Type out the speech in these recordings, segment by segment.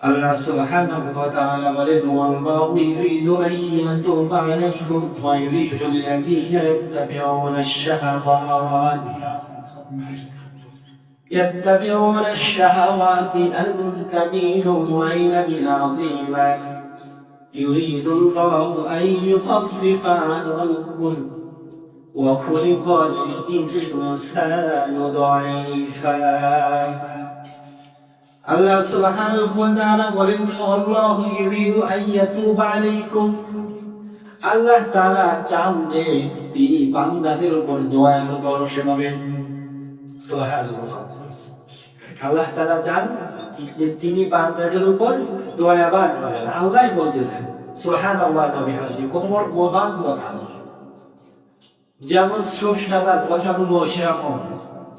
আল্লাহ সুবহানাহু ওয়া তাআলা বলেন ওয়াল্লাহু ইউরিদু আন ইয়াতুবা আলাইকুম ওয়া ইউরিদু আল্লাযীনা ইয়াত্তাবি'উনা আশ-শাহাওয়াত يتبعون الشهوات أن تميلوا ميلا عظيما يريد الله أن يخفف عنكم وخلق الإنسان ضعيفا আল্লাহ সুবহানাহু ওয়া তাআলা বলেন, আল্লাহু ইউরিদু আন ইয়াতুবা আলাইকুম। আল্লাহ তাআলা চান যে তিনি বান্দাদের উপর দয়া বর্ষণ সুবহানাল্লাহ আল্লাহ তাআলা চান যে তিনি বান্দাদের উপর দয়াবান হবেন আল্লাহই বলতেছেন, সুবহানাল্লাহ ওয়া বিহামদিহি কত বড় কথা যেমন সেরকম।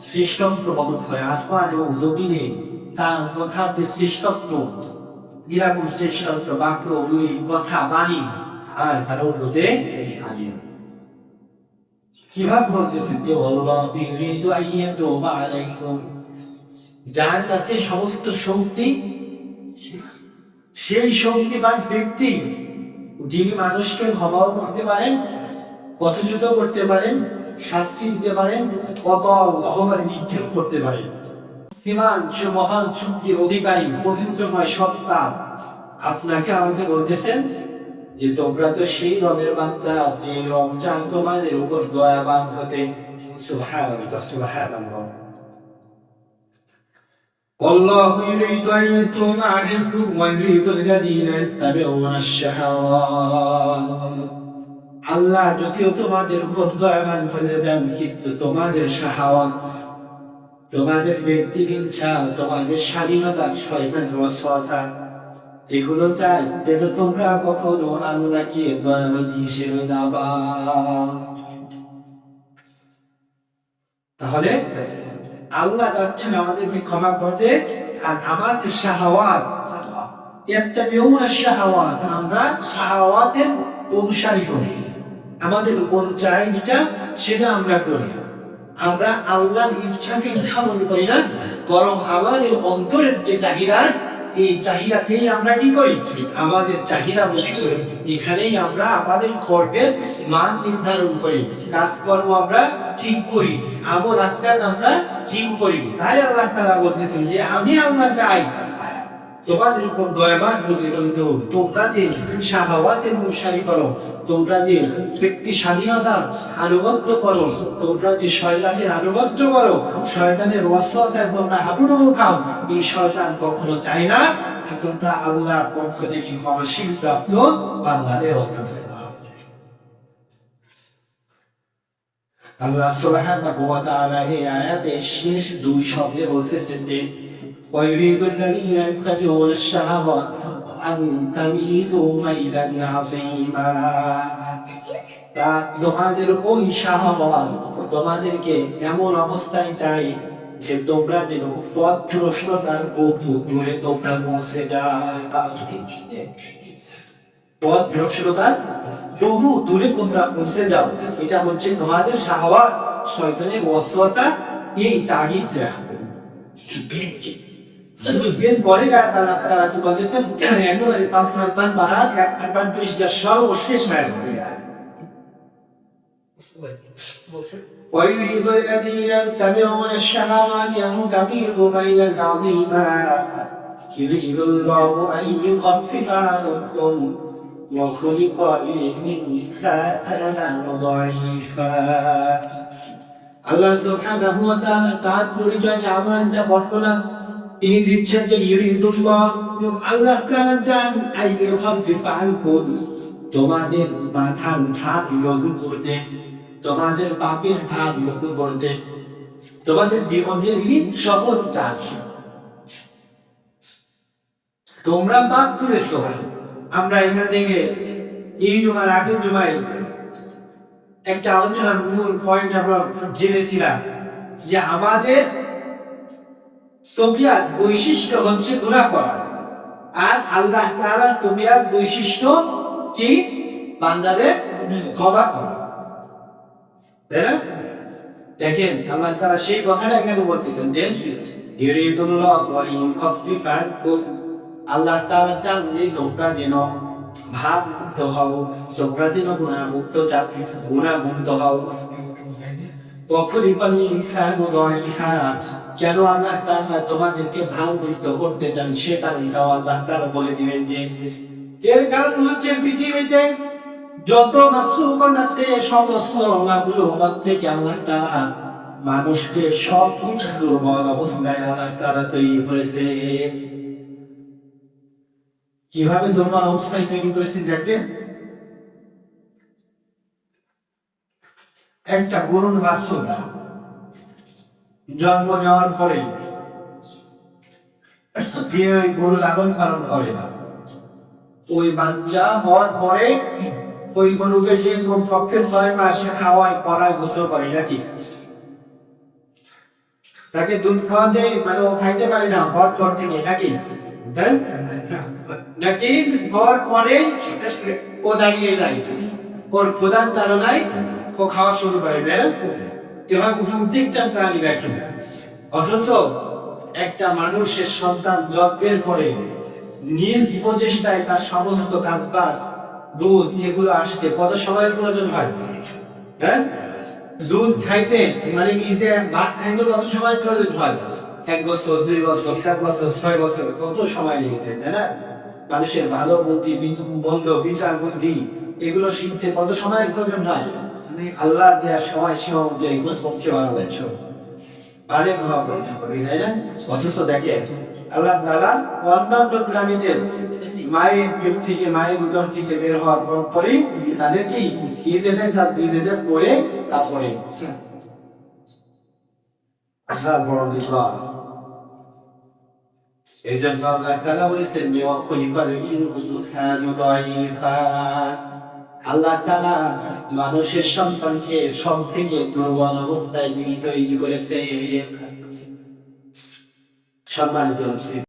শ্রেষ্ঠত্ব বহন করে আসমান এবং জমিনে। তার কথার যে শ্রেষ্ঠত্ব শ্রেষ্ঠত্ব, বাক্য দুই কথা, বাণী, আর কারও হতে কীভাবে বলতেছেন? যে যার কাছে সমস্ত শক্তি, সেই শক্তিবান ব্যক্তি, যিনি মানুষকে ক্ষমাও করতে পারেন, পথচ্যুত করতে পারেন, শাস্তি দিতে পারেন অতল অহমান নিক্ষেপ করতে পারেন। শ্রীমান সে মহান শক্তির অধিকারী পবিত্রময় সত্তা আপনাকে আমাকে বলতেছেন যে তোমরা তো সেই রবের বার্তা যে রমজান তোমাদের উপর দয়াবান হতে সুবহানাল্লাহ সুবহানাল্লাহ والله يريد أن يتوب عليكم ويريد الذين يتبعون الشهوات আল্লাহ যদিও তোমাদের উপর দয়াবান হয়ে যান কিন্তু তোমাদের সাহাওয়াত তোমাদের ব্যক্তির ইচ্ছা তোমাদের স্বাধীনতা শয়তান ওয়াসওয়াসা এগুলো চাই যেন তোমরা কখনো আল্লাহকে হিসেবে তাহলে আল্লাহ চাচ্ছেন আমাদেরকে ক্ষমা করতে, আর আমাদের শাহাওয়াত শাহাওয়াত, আমরা শাহাওয়াতের অনুসারী হই আমাদের কোন চাহিদাটা সেটা আমরা করি। আমরা আল্লাহর ইচ্ছাকে উৎসাহন করি না, বরং আমাদের অন্তরের যে চাহিদা, এই চাহিদাকেই আমরা কি করি? আমাদের চাহিদা বুঝি করি। এখানেই আমরা আমাদের কর্মের মান নির্ধারণ করি। কাজকর্ম আমরা ঠিক করি। আমল আজকাল আমরা ঠিক করি। তাই আল্লাহ তারা বলতেছেন যে, আমি আল্লাহ চাই তোমাদের দয়াবান হতে কিন্তু তোমরা যে অনুসারী করো, তোমরা যে ব্যক্তি আনুগত্য করো, তোমরা যে শয়তানের আনুগত্য করো, শয়তানের তোমরা এই শয়তান কখনো চায় না। তোমরা পক্ষ থেকে ক্ষমাশীল বান্দাদের অর্থ আল্লাহ সুবহানাহু ওয়া তাআলা এই শেষ দুই শব্দে বলতেছেন যে ويريد الذين يتبعون الشهوات أن تميلوا ميلا عظيما তোমাদের ওই শাহবান তোমাদেরকে এমন অবস্থায় চাই যে তোমরা যেন পথ প্রশ্নতার দূরে তোমরা পৌঁছে যায় পথ ভ্রষ্টতার বহু দূরে তোমরা পৌঁছে যাও এটা হচ্ছে তোমাদের শাহওয়াত শয়তানের অস্ত্রতা এই তাগিদ Korega da naftara tu contestant kane agora ele passa na Bambará que a Bambaris da Shal os fez mesmo. ويريد الذين سمعوا الشهوات أن تبيض بين العظيمها يريد الله أن يخفف عنكم وخلق الإنسان ضعيفا الله سبحانه وتعالى تعالى رجال أعمال تقفنا তিনি দিচ্ছেন যে আল্লাহ তাআলা চান তোমাদের মাথার ভার লঘু করতে তোমাদের পাপের ভার লঘু করতে তোমাদের জীবনের সহজ চাষ তোমরা পাপ করেছ আমরা এখান থেকে এই জমার আগের জমায় একটা আলোচনার মূল পয়েন্ট আমরা জেনেছিলাম যে আমাদের তবিয়াত বৈশিষ্ট্য হচ্ছে গুণা করা আর আল্লাহ তাআলার তবিয়াত বৈশিষ্ট্য কি? বান্দাদের ক্ষমা করা। তাই দেখেন, আল্লাহ তাআলা সেই কথাটা বলতেছেন? যে আল্লাহ এই তোমরা যেন ভাব মুক্ত হও তোমরা যেন গুণা মুক্ত গুণা মুক্ত হও। কেন আল্লাহ তাআলা তোমাদেরকে ভাব মুক্ত করতে চান সেটা আল্লাহ তাআলা বলে দিবেন যে, এর কারণ হচ্ছে পৃথিবীতে যত আছে, সমস্ত থেকে আল্লাহ তাআলা মানুষকে সব কিছু দুর্বল অবস্থায় আল্লাহ তাআলা তৈরি করেছে। কীভাবে দুর্বল অবস্থায় তৈরি করেছে দেখেন? একটা গরুর বাছুর জন্ম নেওয়ার পরে যে ওই গরু লালন পালন করে না ওই বাচ্চা হওয়ার পরে ওই গরুকে সে পক্ষে ছয় মাস খাওয়ায় পড়ায় গোসল করে নাকি তাকে দুধ খাওয়াতে মানে ও খাইতে পারে না হট ঘর থেকে নাকি নাকি হওয়ার পরে ও দাঁড়িয়ে যায় খোদার তাড়নায় ও খাওয়া শুরু করে প্রাণী দেখেন। অথচ একটা মানুষের সন্তান যজ্ঞের পরে নিজ প্রচেষ্টায় তার সমস্ত কাজ দুধ এগুলো আসতে কত সময়ের প্রয়োজন হয় হ্যাঁ? দুধ খাইতে মানে নিজে ভাত খাইতে কত সময় প্রয়োজন হয় এক বছর, দুই বছর সাত বছর, ছয় বছর, কত সময় লেগেছে তাই না? মানুষের ভালো বুদ্ধি বন্ধ, বিচার বুদ্ধি এগুলো শিখতে কত সময়ের প্রয়োজন হয় আল্লাহ দেওয়া সময় সীমা অনুযায়ী এগুলো চলছে বাংলাদেশ আরে ক্ষমা অথচ দেখে আল্লাহ তাআলা অন্যান্য প্রাণীদের মায়ের পেট থেকে মায়ের উদর থেকে বের হওয়ার পর তাদের কি? নিজেদের তার নিজেদের করে তারপরে। আল্লাহ বড় বিশ্বাস এই আল্লাহ তাআলা বলেছেন যে অখলিফার ইনসান দাইফাত আল্লাহ তালা মানুষের সন্তানকে সব থেকে দুর্বল অবস্থায় তৈরি করেছে সম্মানিত